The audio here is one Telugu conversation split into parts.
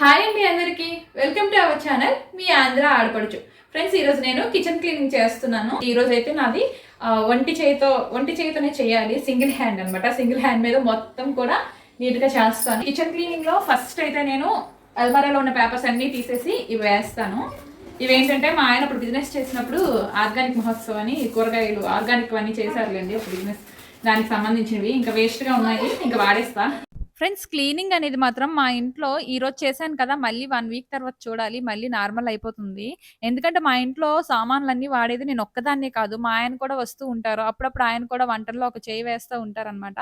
హాయ్ అండి అందరికి. Welcome to our channel. మీ ఆంధ్ర ఆడపడుచు. ఫ్రెండ్స్ ఈరోజు నేను కిచెన్ క్లీనింగ్ చేస్తున్నాను. ఈ రోజు అయితే నాది వంటి ఒంటి చేయితో ఒంటి చేయితోనే చేయాలి. సింగిల్ హ్యాండ్ అనమాట సింగిల్ హ్యాండ్ మీద మొత్తం కూడా నీట్గా చేస్తాను. కిచెన్ క్లీనింగ్లో ఫస్ట్ అయితే నేను అల్మారాలో ఉన్న పేపర్స్ అన్ని తీసేసి ఇవి వేస్తాను. ఇవి ఏంటంటే మా ఆయన ఇప్పుడు బిజినెస్ చేసినప్పుడు ఆర్గానిక్ మహోత్సవం అని కూరగాయలు ఆర్గానిక్ అన్ని చేశారులేండి ఒక బిజినెస్ దానికి సంబంధించినవి. ఇంకా వేస్ట్గా ఉన్నాయి. ఇంకా వాడేస్తా. ఫ్రెండ్స్ క్లీనింగ్ అనేది మాత్రం మా ఇంట్లో ఈ రోజు చేశాను కదా మళ్ళీ వన్ వీక్ తర్వాత చూడాలి మళ్ళీ నార్మల్ అయిపోతుంది. ఎందుకంటే మా ఇంట్లో సామాన్లన్నీ వాడేది నేను ఒక్కదాన్నే కాదు మా ఆయన కూడా వస్తూ ఉంటారు. అప్పుడప్పుడు ఆయన కూడా వంటల్లో ఒక చేయి వేస్తూ ఉంటారనమాట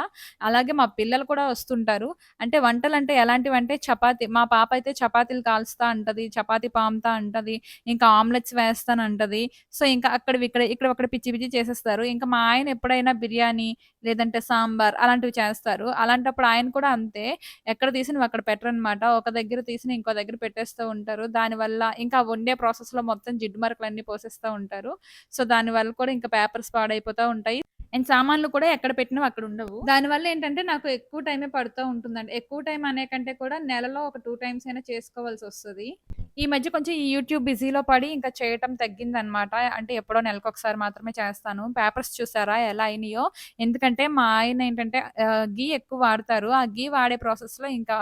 అలాగే మా పిల్లలు కూడా వస్తుంటారు. అంటే వంటలు అంటే ఎలాంటివి అంటే చపాతి మా పాప అయితే చపాతీలు కాల్స్తా అంటది చపాతి పాముతా అంటది ఇంకా ఆమ్లెట్స్ వేస్తాను అంటది సో ఇంకా అక్కడ ఇక్కడ ఇక్కడ అక్కడ పిచ్చి పిచ్చి చేసేస్తారు. ఇంకా మా ఆయన ఎప్పుడైనా బిర్యానీ లేదంటే సాంబార్ అలాంటివి చేస్తారు. అలాంటప్పుడు ఆయన కూడా అంతే. ఎక్కడ తీసినవి అక్కడ పెట్టరనమాట ఒక దగ్గర తీసిన ఇంకో దగ్గర పెట్టేస్తూ ఉంటారు. దానివల్ల ఇంకా వండే ప్రాసెస్లో మొత్తం జిడ్డు మరకలు అన్ని పోసేస్తూ ఉంటారు. సో దానివల్ల కూడా ఇంకా పేపర్స్ పాడైపోతూ ఉంటాయి. అండ్ సామాన్లు కూడా ఎక్కడ పెట్టినా అక్కడ ఉండవు. దానివల్ల ఏంటంటే నాకు ఎక్కువ టైమే పడుతూ ఉంటుందండి. ఎక్కువ టైం అనే కంటే కూడా నెలలో ఒక టూ టైమ్స్ అయినా చేసుకోవాల్సి వస్తుంది. ఈ మధ్య కొంచెం ఈ యూట్యూబ్ బిజీలో పడి ఇంకా చేయటం తగ్గిందనమాట అంటే ఎప్పుడో నెలకు ఒకసారి మాత్రమే చేస్తాను. పేపర్స్ చూసారా? ఎలా అయినాయో? ఎందుకంటే మా ఆయన ఏంటంటే గీ ఎక్కువ వాడతారు. ఆ గీ వాడే ప్రాసెస్లో ఇంకా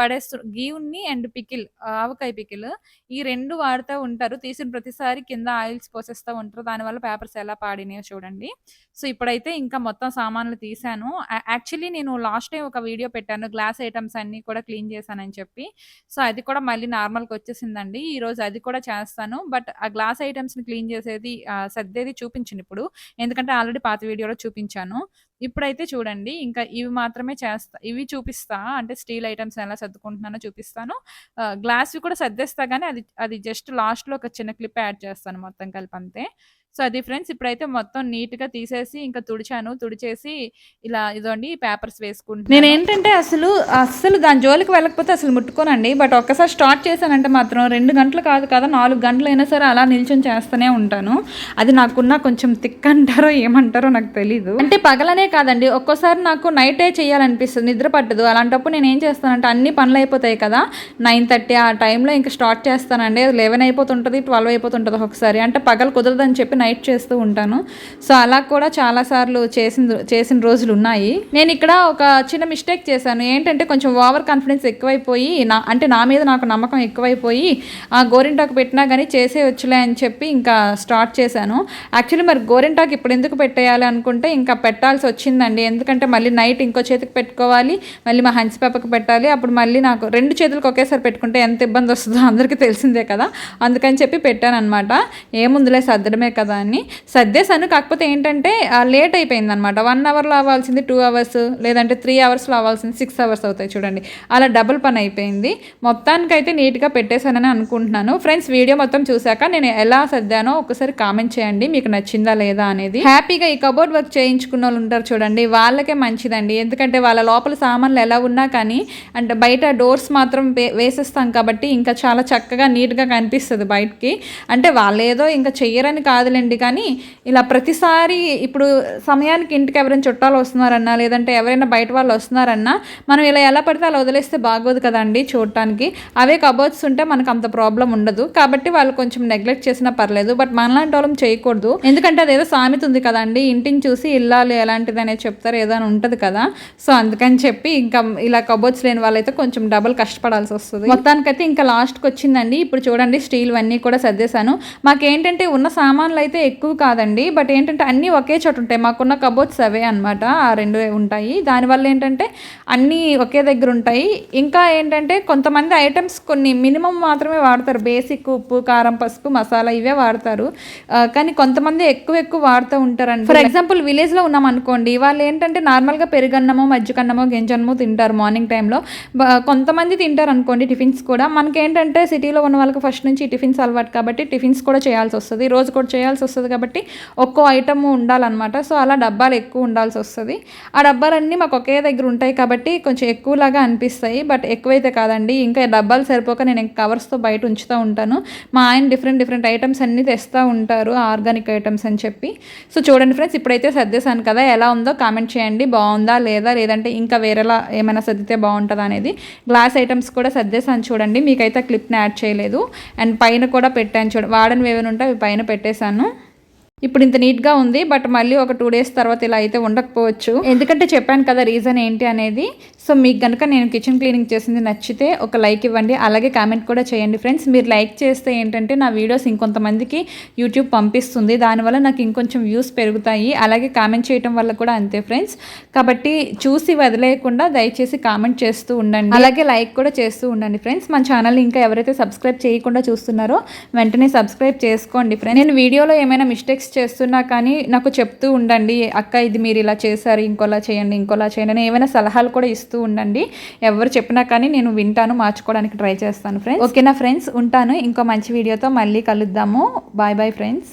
పడేస్తు గీ ఉన్ని అండ్ పికిల్ ఆవకాయ పికిల్ ఈ రెండు వాడుతూ ఉంటారు. తీసిన ప్రతిసారి కింద ఆయిల్స్ పోసేస్తూ ఉంటారు. దానివల్ల పేపర్స్ ఎలా పాడినాయో చూడండి. సో ఇప్పుడైతే ఇంకా మొత్తం సామాన్లు తీసాను యాక్చువల్లీ నేను లాస్ట్ టైం ఒక వీడియో పెట్టాను. గ్లాస్ ఐటమ్స్ అన్ని కూడా క్లీన్ చేశానని చెప్పి. సో అది కూడా మళ్ళీ నార్మల్కి వచ్చేసిందండి. ఈ రోజు అది కూడా చేస్తాను. బట్ ఆ గ్లాస్ ఐటమ్స్ని క్లీన్ చేసేది సర్దేది చూపించింది ఇప్పుడు. ఎందుకంటే ఆల్రెడీ పాత వీడియోలో చూపించాను. ఇప్పుడైతే చూడండి ఇంకా ఇవి మాత్రమే చేస్తా ఇవి చూపిస్తా అంటే స్టీల్ ఐటమ్స్ ఎలా సర్దుకుంటున్నానో చూపిస్తాను. గ్లాస్వి కూడా సర్దేస్తా కానీ అది అది జస్ట్ లాస్ట్లో ఒక చిన్న క్లిప్ యాడ్ చేస్తాను మొత్తం కలిపి అంతే. సో అది ఫ్రెండ్స్ ఇప్పుడైతే మొత్తం నీట్గా తీసేసి ఇంకా తుడిచాను. తుడిచేసి ఇలా ఇదండి పేపర్స్ వేసుకుంటాను నేను ఏంటంటే అసలు అసలు దాని జోలికి వెళ్ళకపోతే అసలు ముట్టుకోనండి. బట్ ఒక్కసారి స్టార్ట్ చేశానంటే మాత్రం రెండు గంటలు కాదు కదా నాలుగు గంటలు అయినా సరే అలా నిల్చొని చేస్తూనే ఉంటాను. అది నాకున్న కొంచెం తిక్ అంటారో ఏమంటారో నాకు తెలీదు. అంటే పగలనే కాదండి ఒక్కోసారి నాకు నైటే చేయాలనిపిస్తుంది నిద్ర పట్టదు. అలాంటప్పుడు నేను ఏం చేస్తానంటే అన్ని పనులు అయిపోతాయి కదా నైన్ థర్టీ ఆ టైంలో ఇంకా స్టార్ట్ చేస్తానండి. లెవెన్ అయిపోతుంటుంది ట్వెల్వ్ అయిపోతుంటుంది ఒకసారి అంటే పగలు కుదరదని చెప్పి నైట్ చేస్తూ ఉంటాను. సో అలా కూడా చాలాసార్లు చేసిన చేసిన రోజులు ఉన్నాయి. నేను ఇక్కడ ఒక చిన్న మిస్టేక్ చేశాను. ఏంటంటే కొంచెం ఓవర్ కాన్ఫిడెన్స్ ఎక్కువైపోయి నా అంటే నా మీద నాకు నమ్మకం ఎక్కువైపోయి ఆ గోరింటాకు పెట్టినా కానీ చేసే వచ్చులే అని చెప్పి ఇంకా స్టార్ట్ చేశాను. యాక్చువల్లీ మరి గోరింటాకు ఇప్పుడు ఎందుకు పెట్టేయాలి అనుకుంటే ఇంకా పెట్టాల్సి వచ్చిందండి. ఎందుకంటే మళ్ళీ నైట్ ఇంకో చేతికి పెట్టుకోవాలి మళ్ళీ మా హంచి పాపకి పెట్టాలి. అప్పుడు మళ్ళీ నాకు రెండు చేతులకు ఒకేసారి పెట్టుకుంటే ఎంత ఇబ్బంది వస్తుందో అందరికీ తెలిసిందే కదా. అందుకని చెప్పి పెట్టాను అనమాట ఏముందిలే సర్దడమే కదా. అని సర్దేశాను. కాకపోతే ఏంటంటే లేట్ అయిపోయింది అనమాట వన్ అవర్లో అవ్వాల్సింది టూ అవర్స్ లేదంటే త్రీ అవర్స్లో అవ్వాల్సింది సిక్స్ అవర్స్ అవుతాయి చూడండి. అలా డబుల్ పని అయిపోయింది. మొత్తానికైతే నీట్గా పెట్టేశానని అనుకుంటున్నాను. ఫ్రెండ్స్ వీడియో మొత్తం చూశాక నేను ఎలా సర్దానో ఒకసారి కామెంట్ చేయండి. మీకు నచ్చిందా లేదా అనేది. హ్యాపీగా ఈ కబోర్డ్ వర్క్ చేయించుకున్న వాళ్ళు ఉంటారు చూడండి. వాళ్ళకే మంచిదండి. ఎందుకంటే వాళ్ళ లోపల సామాన్లు ఎలా ఉన్నా కానీ అంటే బయట డోర్స్ మాత్రం వేసేస్తాం కాబట్టి ఇంకా చాలా చక్కగా నీట్గా కనిపిస్తుంది బయటికి. అంటే వాళ్ళు ఏదో ఇంకా చెయ్యరని కాదులేండి కానీ ఇలా ప్రతిసారి ఇప్పుడు సమయానికి ఇంటికి ఎవరైనా చుట్టాలు వస్తున్నారన్నా లేదంటే ఎవరైనా బయట వాళ్ళు వస్తున్నారన్నా మనం ఇలా ఎలా పడితే అలా వదిలేస్తే బాగోదు కదండి చూడటానికి. అవే కబోర్డ్స్ ఉంటే మనకు అంత ప్రాబ్లం ఉండదు. కాబట్టి వాళ్ళు కొంచెం నెగ్లెక్ట్ చేసినా పర్లేదు. బట్ మనలాంటి వాళ్ళం చేయకూడదు. ఎందుకంటే అదేదో సామెత ఉంది కదండి. ఇంటిని చూసి ఇల్లాలు ఎలాంటిది అనేది చెప్తారు. ఏదో ఉంటుంది కదా. సో అందుకని చెప్పి ఇంకా ఇలా కబోర్డ్స్ లేని వాళ్ళైతే కొంచెం డబుల్ కష్టపడాల్సి వస్తుంది. మొత్తానికైతే ఇంకా లాస్ట్కి వచ్చిందండి. ఇప్పుడు చూడండి స్టీల్ అన్నీ కూడా సర్దేశాను. మాకేంటంటే ఉన్న సామాన్లు అయితే ఎక్కువ కాదండి. బట్ ఏంటంటే అన్నీ ఒకే చోట ఉంటాయి. మాకున్న కబోర్డ్స్ అవే అనమాట ఆ రెండు ఉంటాయి. దానివల్ల ఏంటంటే అన్నీ ఒకే దగ్గర ఉంటాయి. ఇంకా ఏంటంటే కొంతమంది ఐటమ్స్ కొన్ని మినిమం మాత్రమే వాడతారు. బేసిక్ ఉప్పు కారం పసుపు మసాలా ఇవే వాడతారు. కానీ కొంతమంది ఎక్కువ ఎక్కువ వాడుతూ ఉంటారండి. ఫర్ ఎగ్జాంపుల్ విలేజ్లో ఉన్నాం అనుకోండి వాళ్ళు ఏంటంటే నార్మల్గా పెరుగన్నమో మజ్జిగన్నమో గింజన్నమో తింటారు మార్నింగ్ టైంలో కొంతమంది తింటారు అనుకోండి టిఫిన్స్ కూడా. మనకేంటంటే సిటీలో ఉన్న వాళ్ళకి ఫస్ట్ నుంచి టిఫిన్స్ అలవాటు కాబట్టి టిఫిన్స్ కూడా చేయాల్సి వస్తుంది. రోజు కూడా చేయాల్సి ఉండాల్సి వస్తుంది కాబట్టి ఒక్కో ఐటమ్ ఉండాలన్నమాట. సో అలా డబ్బాలు ఎక్కువ ఉండాల్సి వస్తుంది. ఆ డబ్బాలన్నీ మాకు ఒకే దగ్గర ఉంటాయి కాబట్టి కొంచెం ఎక్కువలాగా అనిపిస్తాయి. బట్ ఎక్కువైతే కాదండి. ఇంకా డబ్బాలు సరిపోక నేను కవర్స్తో బయట ఉంచుతూ ఉంటాను. మా ఆయన డిఫరెంట్ డిఫరెంట్ ఐటమ్స్ అన్నీ తెస్తూ ఉంటారు. ఆర్గానిక్ ఐటమ్స్ అని చెప్పి. సో చూడండి ఫ్రెండ్స్ ఇప్పుడైతే సర్దేశాను కదా ఎలా ఉందో కామెంట్ చేయండి. బాగుందా లేదా లేదంటే ఇంకా వేరేలా ఏమైనా సర్దితే బాగుంటుందా అనేది గ్లాస్ ఐటమ్స్ కూడా సర్దేశాను చూడండి. మీకైతే క్లిప్ని యాడ్ చేయలేదు. అండ్ పైన కూడా పెట్టాను చూడండి వాడని ఏమైనా ఉంటే అవి పైన పెట్టేశాను. ఇప్పుడు ఇంత నీట్గా ఉంది బట్ మళ్ళీ ఒక టూ డేస్ తర్వాత ఇలా అయితే ఉండకపోవచ్చు. ఎందుకంటే చెప్పాను కదా రీజన్ ఏంటి అనేది సో మీకు కనుక నేను కిచెన్ క్లీనింగ్ చేసింది నచ్చితే ఒక లైక్ ఇవ్వండి. అలాగే కామెంట్ కూడా చేయండి ఫ్రెండ్స్ మీరు లైక్ చేస్తే ఏంటంటే నా వీడియోస్ ఇంకొంతమందికి యూట్యూబ్ పంపిస్తుంది. దానివల్ల నాకు ఇంకొంచెం వ్యూస్ పెరుగుతాయి. అలాగే కామెంట్ చేయటం వల్ల కూడా అంతే ఫ్రెండ్స్ కాబట్టి చూసి వదిలేయకుండా దయచేసి కామెంట్ చేస్తూ ఉండండి. అలాగే లైక్ కూడా చేస్తూ ఉండండి ఫ్రెండ్స్ మన ఛానల్ ఇంకా ఎవరైతే సబ్స్క్రైబ్ చేయకుండా చూస్తున్నారో వెంటనే సబ్స్క్రైబ్ చేసుకోండి ఫ్రెండ్స్ నేను వీడియోలో ఏమైనా మిస్టేక్స్ చేస్తున్నా కానీ నాకు చెప్తూ ఉండండి అక్క ఇది మీరు ఇలా చేశారు ఇంకోలా చేయండి ఇంకోలా చేయండి అని ఏమైనా సలహాలు కూడా ఇస్తూ ఉండండి. ఎవరు చెప్పినా కానీ నేను వింటాను మార్చుకోవడానికి ట్రై చేస్తాను ఫ్రెండ్స్ ఓకేనా ఫ్రెండ్స్ ఉంటాను. ఇంకో మంచి వీడియోతో మళ్ళీ కలుద్దాము. Bye bye friends